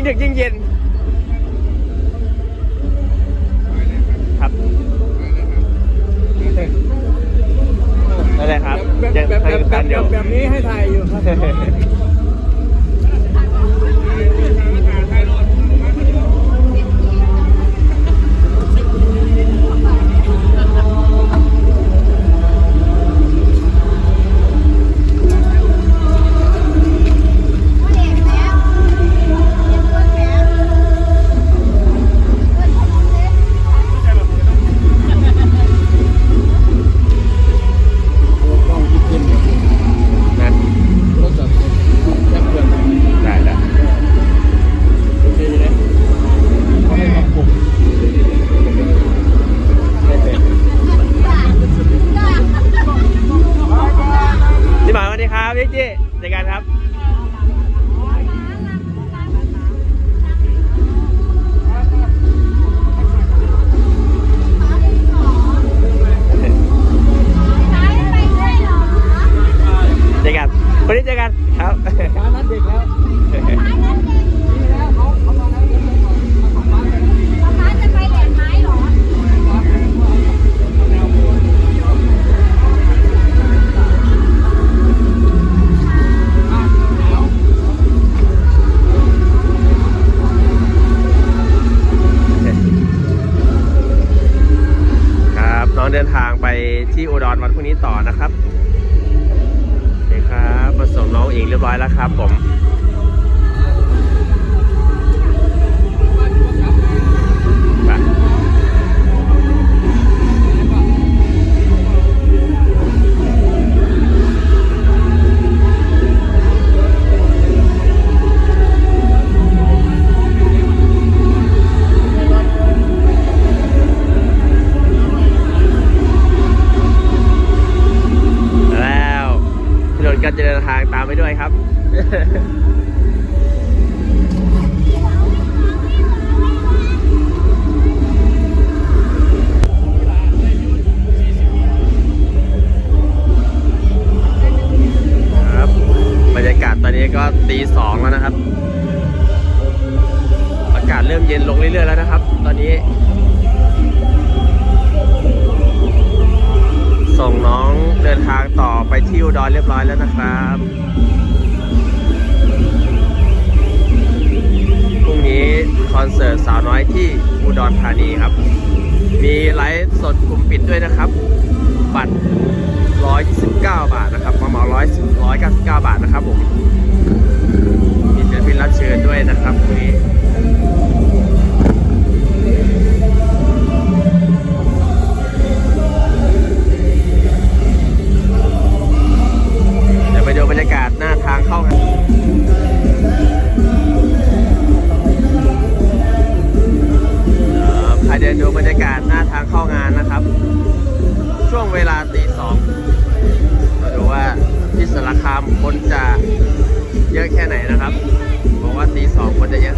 ยิ่งดึกยิ่งเย็น ครับนั่นแหละครับแบบยังแบบให้แบบกันเดียวแบบนี้ให้ถ่ายอยู่ครับ วันพรุ่งนี้ต่อนะครับโอเคครับผสมน้องเองเรียบร้อยแล้วครับผม การเดินทางตามไปด้วยครับ ครับ บรรยากาศตอนนี้ก็ตีสองแล้วนะครับ อากาศเริ่มเย็นลงเรื่อยๆแล้วนะครับ ตอนนี้ ส่งน้องเดินทางต่อไปที่อุดรเรียบร้อยแล้วนะครับพรุ่งนี้คอนเสิร์ตสาวน้อยที่อุดรธานีครับ มีไลฟ์สดกลุ่มปิดด้วยนะครับ บัตร 129 บาทนะครับมาเหมา100 199 บ เยอะแค่ไหนนะครับบอกว่าตีสองคนจะเยอะ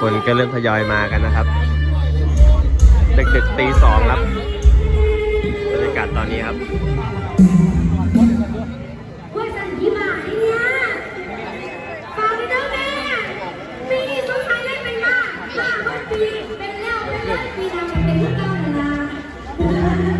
คนก็เริ่มทยอยมากันนะครับดึกๆตีสองครับบรรยากาศตอนนี้ครับว่าสันทีมาเนี่ยฝากไปเด้อแม่ปีนี้สงสัยได้เป็นมาห้าหกปีเป็นแล้วเป็นแล้วปีทำเป็นผู้เก่านานาเป็นา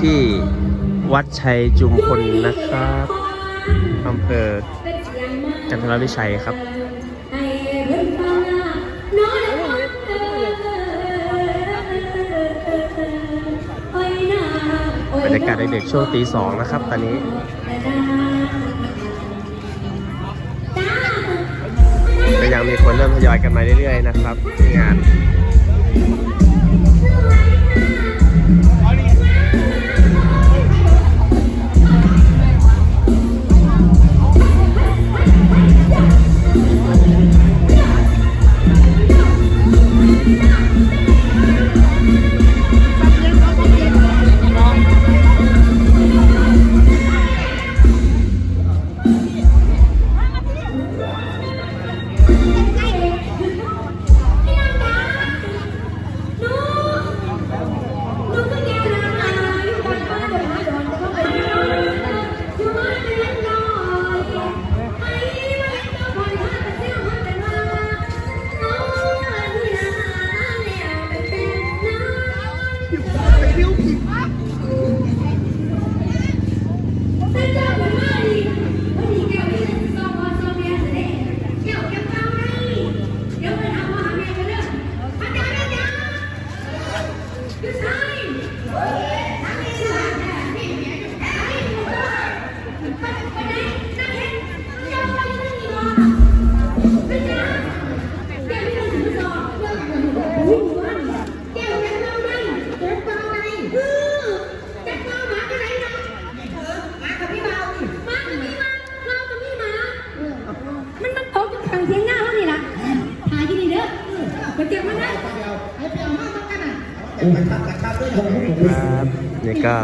ที่วัดชัยจุมพลนะครับอำเภอกันทรวิชัยครับบรรยากาศเด็กๆช่วงตีสองนะครับ ตอนนี้ก็ยังมีคนเริ่มทยอยกันมาเรื่อยๆนะครับที่งาน ครับนี่ก็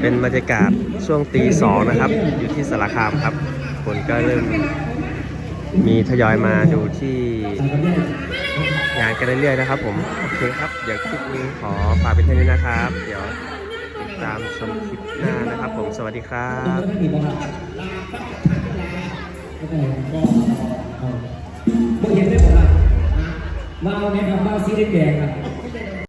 เป็นบรรยากาศช่วงตีสองนะครับ อยู่ที่สารคามครับ คนก็เริ่มมีทยอยมาดูที่งานกันเรื่อยๆนะครับผม โอเคครับ เดี๋ยวคลิปนี้ขอฝากเป็นเท่านี้นะครับ เดี๋ยวติดตามชมคลิปหน้านะครับผม สวัสดีครับก็เห็นได้หมดละมาเอาเนี่ยครับมาสีแดงครับ